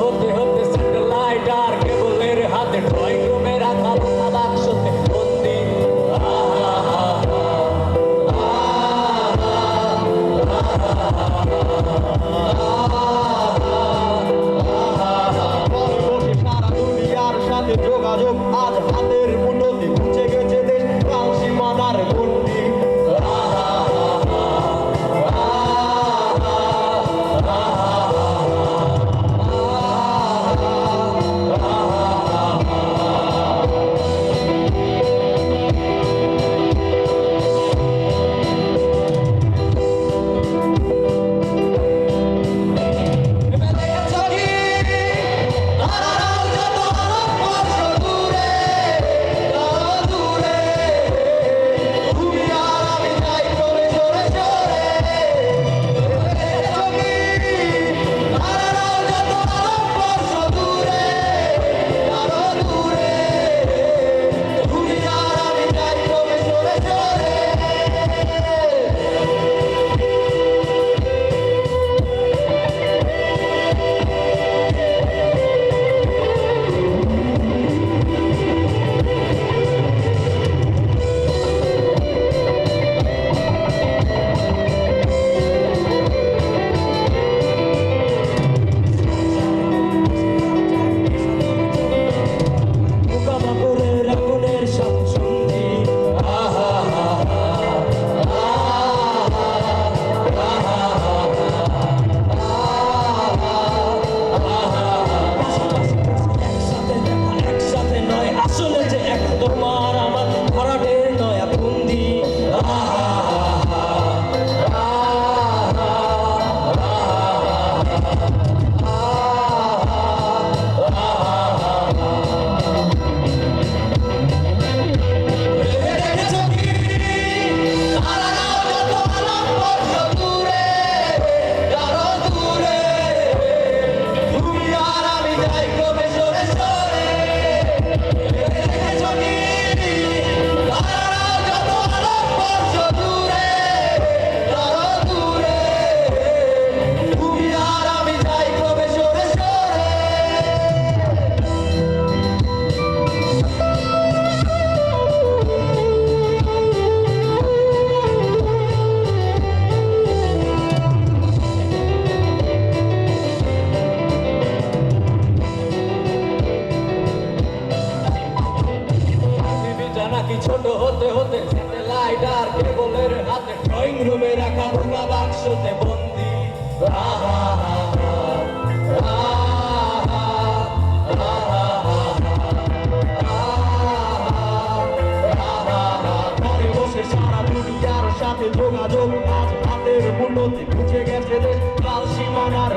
হতে হতে স্যাটেলাইট আর কেবলের হাতে ঠয় ক্রমে রাখা বোমা বাক্সতে বন্দি। যোগাযোগ আজ হাতে ছোট হতে হতে স্যাটেলাইটার কেবলের হাতে ড্রয়িং রুমে রাখা বোমা বাক্সতে বন্দি আহা সাথে যোগাযোগ আজ হাতের মুঠোতে খুঁজে গেছে কাল সীমানার